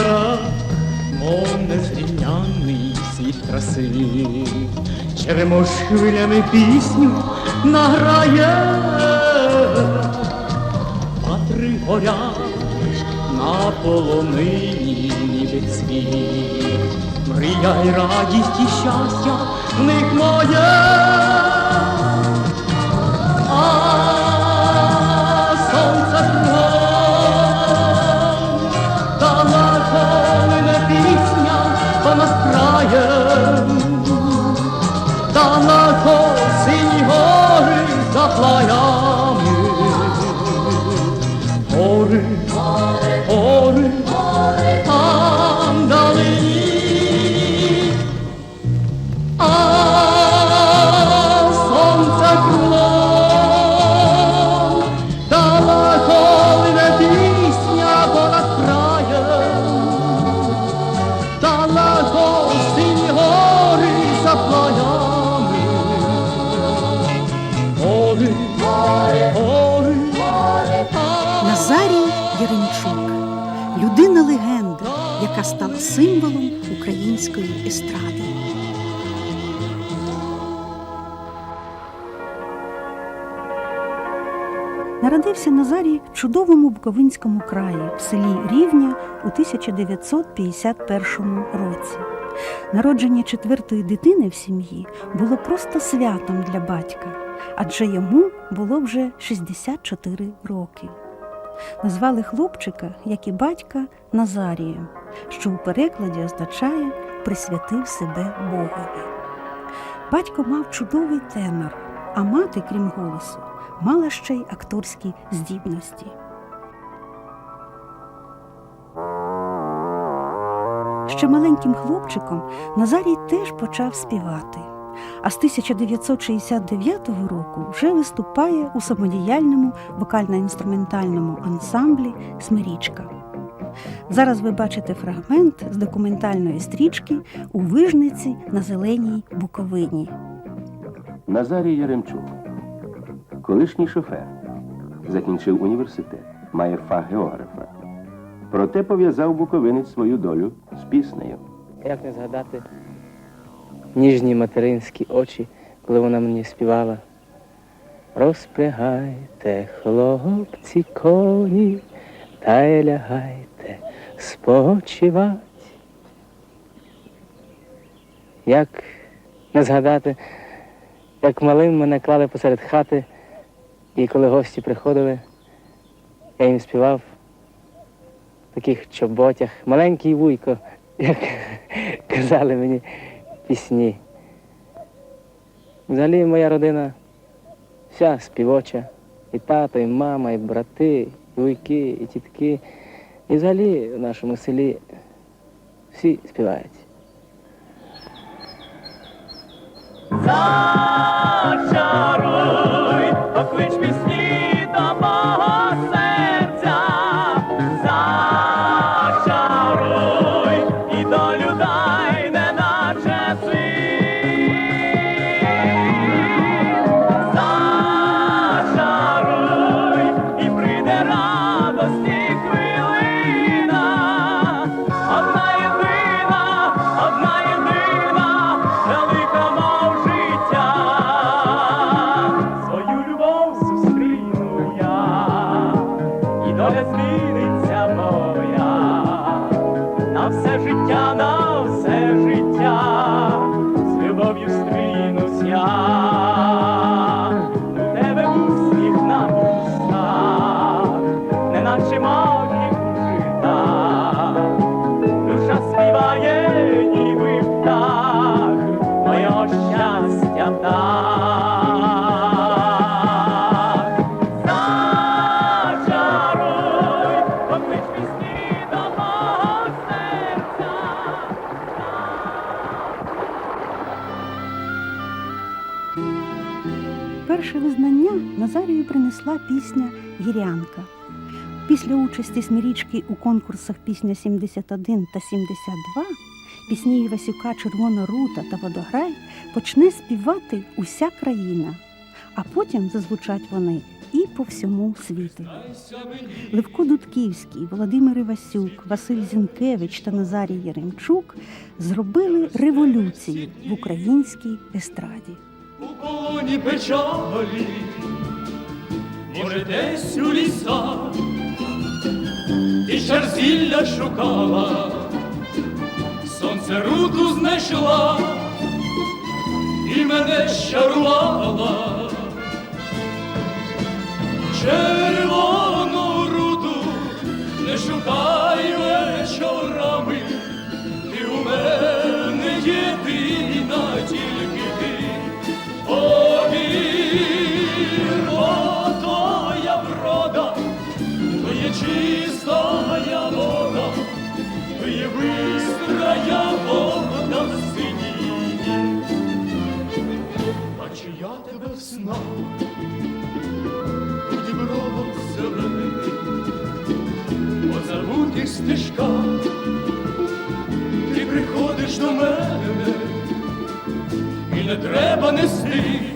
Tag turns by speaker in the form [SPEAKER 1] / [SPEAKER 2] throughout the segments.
[SPEAKER 1] гора, мов незрівнянний світ краси, Черемош хвилями пісню награє, Ватри горять на полонині, ніби цвіт, Мрія й радість і щастя в них моє. Краєм, на сині гори за
[SPEAKER 2] Народився Назарій в чудовому Буковинському краї в селі Рівня у 1951 році. Народження четвертої дитини в сім'ї було просто святом для батька, адже йому було вже 64 роки. Назвали хлопчика, як і батька, Назарієм, що у перекладі означає присвятив себе Богові. Батько мав чудовий тенор, а мати, крім голосу, мала ще й акторські здібності. Ще маленьким хлопчиком Назарій теж почав співати, а з 1969 року вже виступає у самодіяльному вокально-інструментальному ансамблі Смирічка. Зараз ви бачите фрагмент з документальної стрічки у Вижниці на Зеленій Буковині.
[SPEAKER 3] Назарій Яремчук, колишній шофер, закінчив університет, має фах географа. Проте пов'язав буковинець свою долю з піснею.
[SPEAKER 4] Як не згадати ніжні материнські очі, коли вона мені співала. Розпрягайте, хлопці, коні, та й лягайте спочивать. Як не згадати, як малим мене клали посеред хати, і коли гості приходили, я їм співав в таких чоботях, маленький вуйко, як казали мені пісні. Взагалі моя родина вся співоча. І тато, і мама, і брати, і вуйки, і тітки. І взагалі в нашому селі всі співають.
[SPEAKER 1] Зачаруй, Зачаруй, поклич пісні до мого.
[SPEAKER 2] Перше визнання Назарію принесла пісня Гірянка. Після участі Смірічки у конкурсах пісня 71 та 72 пісні Івасюка Червона рута та Водограй почне співати уся країна, а потім зазвучать вони і по всьому світу. Левко Дудківський, Володимир Івасюк, Василь Зінкевич та Назарій Яремчук зробили революцію в українській естраді.
[SPEAKER 1] у полоні печалі, може, десь у лісах, ти шарзілля шукала, руду знайшла і мене щарувала. Червону руду не шукай вечорами, снах підібрався мене, по забутих стежках ти приходиш до мене і не треба нести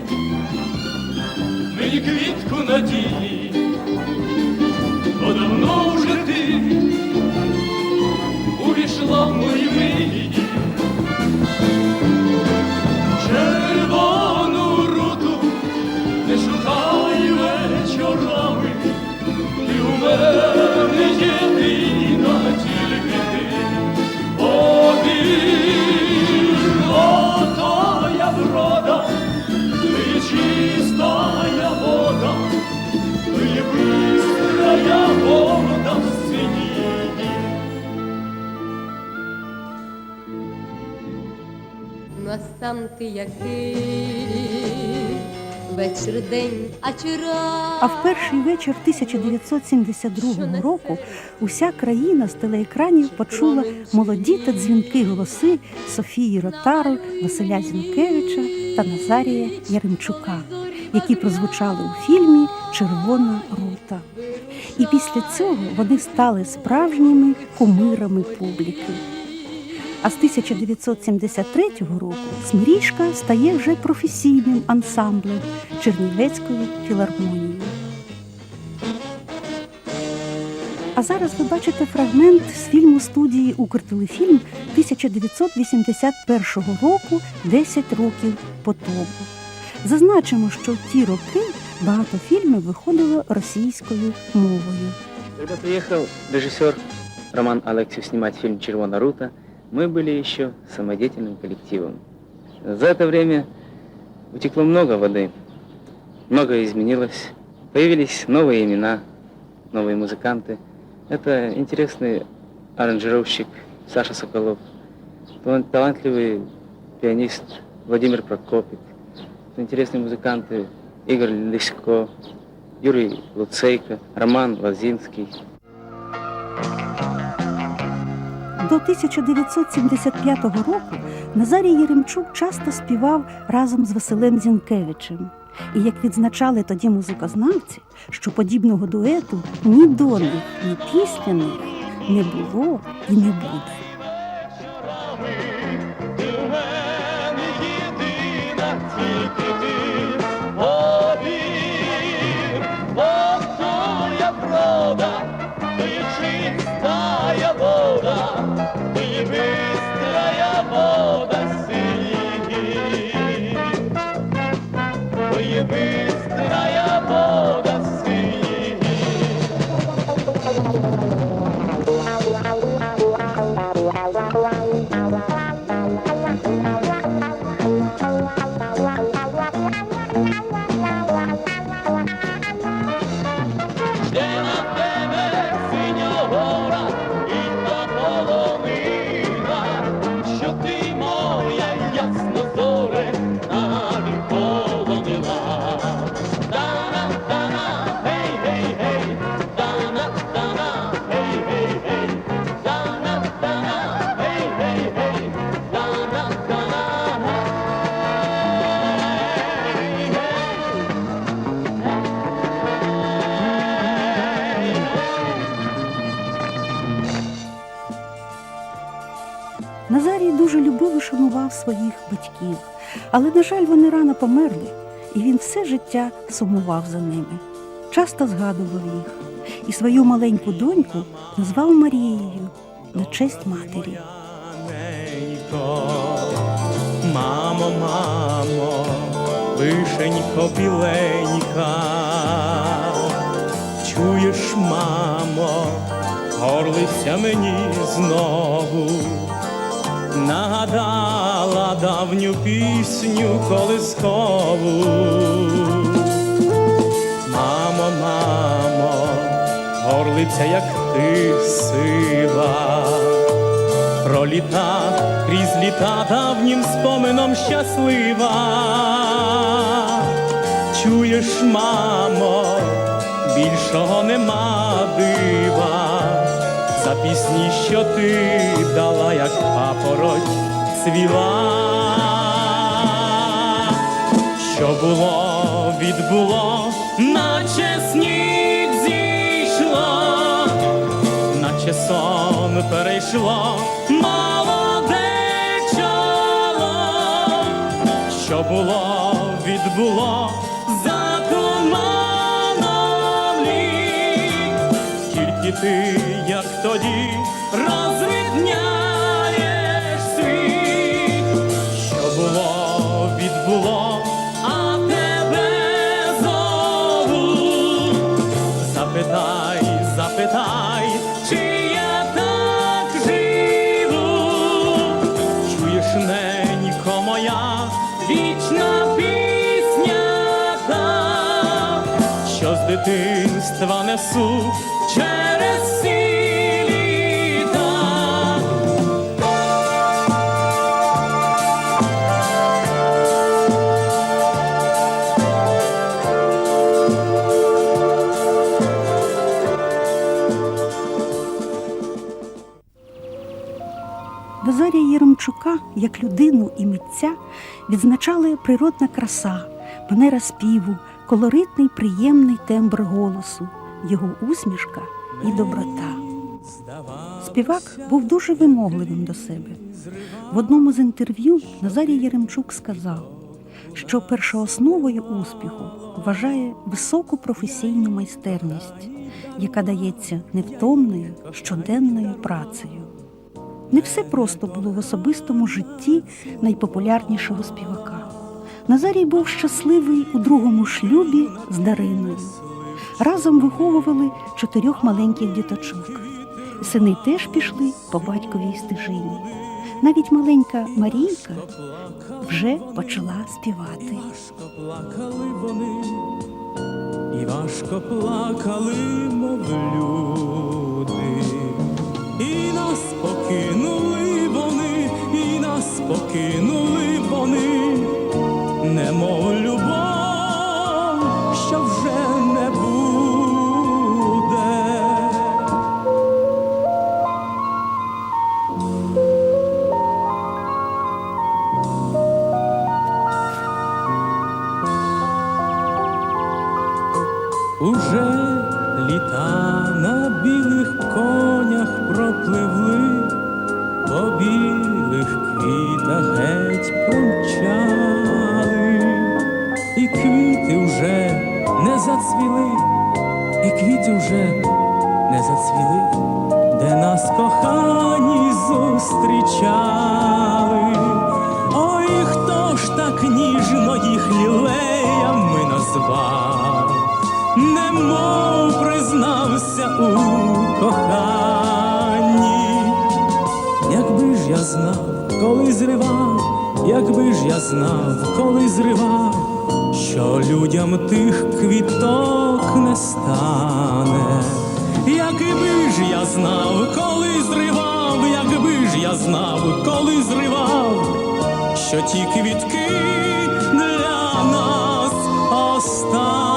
[SPEAKER 5] Настан ти який вечір день, а чи?
[SPEAKER 2] А в перший вечір 1972 року уся країна з телеекранів почула молоді та дзвінки голоси Софії Ротару, Василя Зінкевича та Назарія Яремчука, які прозвучали у фільмі Червона рута. І після цього вони стали справжніми кумирами публіки. А з 1973 року Смирічка стає вже професійним ансамблем Чернівецької філармонії. А зараз ви бачите фрагмент з фільму студії Укртелефільм 1981 року «10 років по тому. Зазначимо, що в ті роки багато фільмів виходило російською мовою.
[SPEAKER 4] Когда приехал режиссер Роман Алексеев снимать фильм «Червона рута», мы были еще самодеятельным коллективом. За это время утекло много воды, многое изменилось, появились новые имена, новые музыканты. Это интересный аранжировщик Саша Соколов, талан- талантливый пианист Владимир Прокопик, интересные музыканты Игорь Лисько, Юрий Луцейко, Роман Лозинский.
[SPEAKER 2] До 1975 року Назарій Єремчук часто співав разом з Василем Зінкевичем. І як відзначали тоді музикознавці, що подібного дуету ні до них, ні після них не було і не буде. Шанував своїх батьків, але, на жаль, вони рано померли, і він все життя сумував за ними. часто згадував їх і свою маленьку доньку назвав Марією на честь матері.
[SPEAKER 1] Мамо, мамо, вишенько біленька, чуєш, мамо, горлиця мені знову, нагадала давню пісню колискову. Мамо, мамо, горлиця, як ти сива про літа, крізь літа давнім спомином щаслива. Чуєш, мамо, більшого нема дива, за пісні, що ти дала, як папороть цвіла. Що було, відбуло, наче сніг зійшло наче сон перейшло молоде чоло, що було, відбуло ти, несу через літа.
[SPEAKER 2] Назарія Єремчука як людину і митця відзначали природна краса, манера співу, колоритний приємний тембр голосу, його усмішка і доброта. Співак був дуже вимогливим до себе. В одному з інтерв'ю Назарій Єремчук сказав, що першоосновою успіху вважає високу професійну майстерність, яка дається невтомною щоденною працею. Не все просто було в особистому житті найпопулярнішого співака. Назарій був щасливий у другому шлюбі з Дариною. Разом виховували чотирьох маленьких діточок. Сини теж пішли по батьковій стежині. Навіть маленька Марійка вже почала співати.
[SPEAKER 1] Важко плакали вони, і важко плакали, мов люди. І нас покинули вони, і нас покинули вони, немов ж я знав, коли зривав, якби ж я знав, коли зривав, що людям тих квіток не стане. Якби ж я знав, коли зривав, якби ж я знав, коли зривав, що ті квітки для нас останні.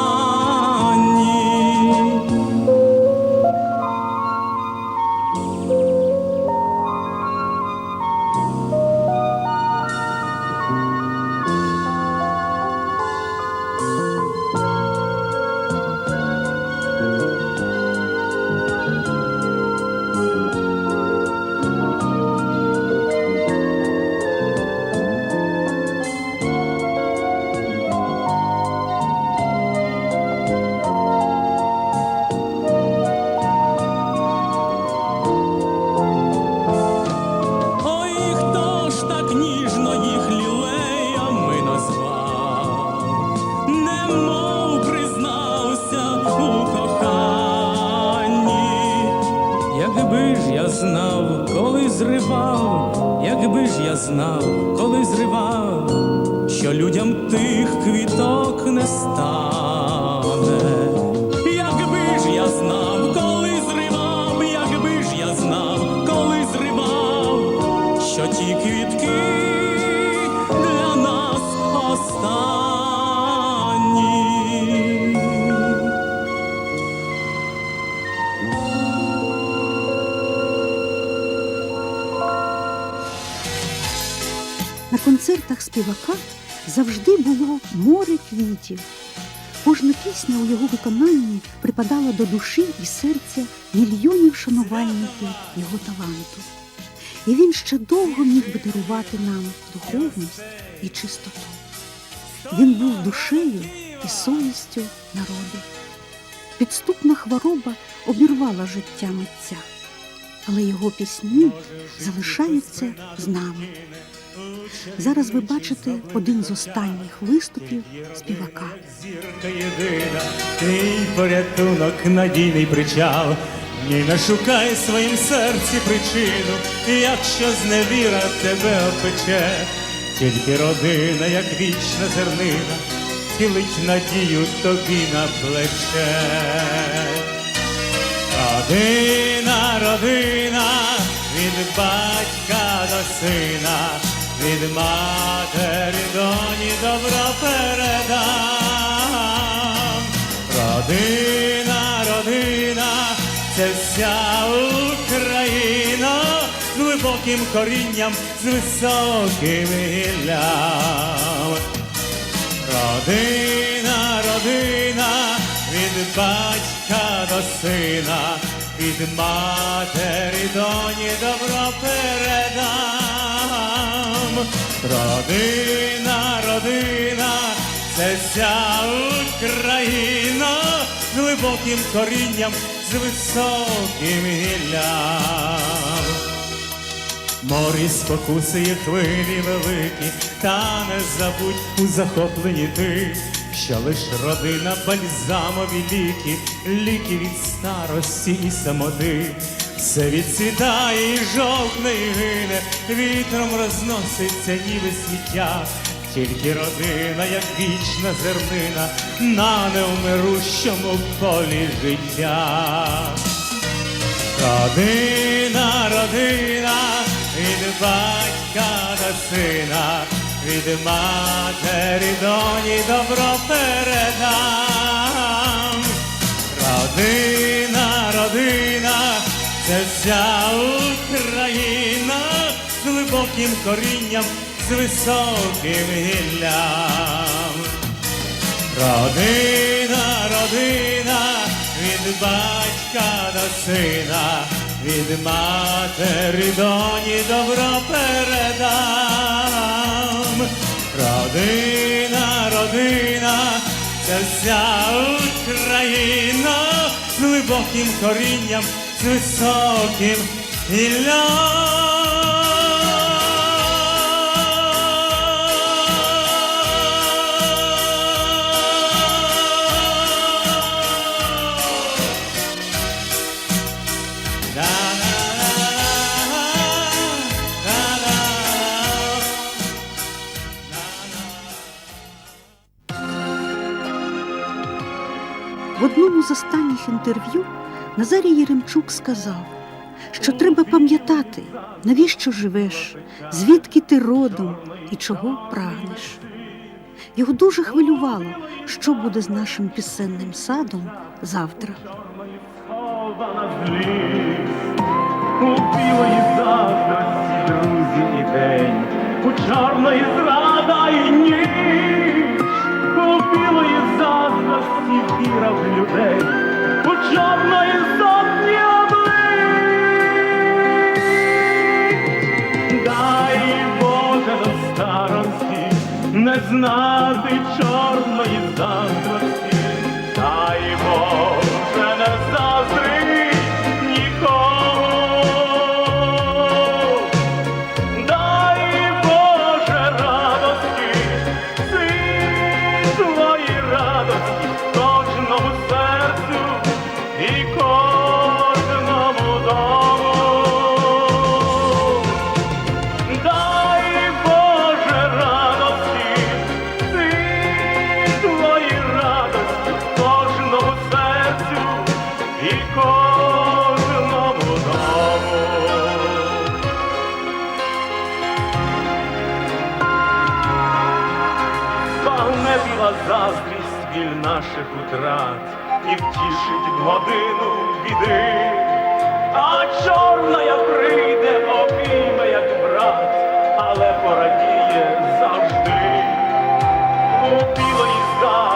[SPEAKER 1] Ті квітки для нас останні.
[SPEAKER 2] На концертах співака завжди було море квітів. Кожна пісня у його виконанні припадала до душі і серця мільйонів шанувальників його таланту. І він ще довго міг би дарувати нам духовність і чистоту. Він був душею і совістю народу. Підступна хвороба обірвала життя митця, але його пісні залишаються з нами. Зараз ви бачите один з останніх виступів співака.
[SPEAKER 1] Зірка єдина, твій порятунок, надійний причал. Ні, не шукай своїм серці причину, якщо зневіра тебе опече, тільки родина, як вічна зернина, цілить надію тобі на плече. Родина, родина, від батька до сина, від матері доні добро передам. Родина, родина, це вся Україна з глибоким корінням, з високим гіллям. Родина, родина, від батька до сина, від матері доні добро передам. Родина, родина, це вся Україна глибоким корінням, з високим гіллям. Морі спокусує хвилі великі, та не забудь у захопленні ти, що лиш родина бальзамові ліки, ліки від старості і самоти. Все відсідає і жовтне і гине, вітром розноситься ніби сміття. Тільки родина, як вічна зернина, на неумирущому полі життя. Родина, родина, від батька до сина, від матері доні добро передам. Родина, родина, це вся Україна глибоким корінням, з високим гіллям. Родина, родина, від батька до сина, від матері доні добро передам. Родина, родина, це вся Україна з глибоким корінням, з високим гіллям.
[SPEAKER 2] Одному з останніх інтерв'ю Назарій Єремчук сказав, що треба пам'ятати, навіщо живеш, звідки ти родом і чого прагнеш. Його дуже хвилювало, що буде з нашим пісенним садом завтра.
[SPEAKER 1] у чорної зрада і білої заздрості віра в людей, у чорної сотні облич. Дай Боже до старості не знати чорної заздрості, А чорна прийде, обійме, як брат, але порадіє завжди. У білої заздрості,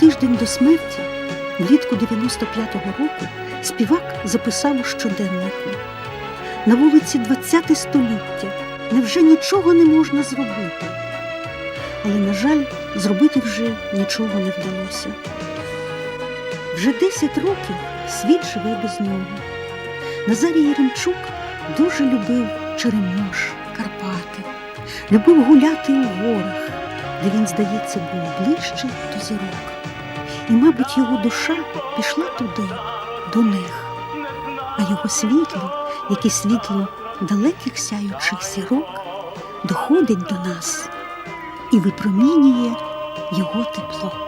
[SPEAKER 2] тиждень до смерті, влітку 95-го року, співак записав у щоденнику. На вулиці 20 століття невже нічого не можна зробити? Але, на жаль, зробити вже нічого не вдалося. Вже 10 років світ живе без нього. Назарій Яремчук дуже любив Черемош, Карпати, любив гуляти у горах, де він, здається, був ближче до зірок. І, мабуть, його душа пішла туди, до них, а його світло, як і світло далеких сяючих сірок, доходить до нас і випромінює його тепло.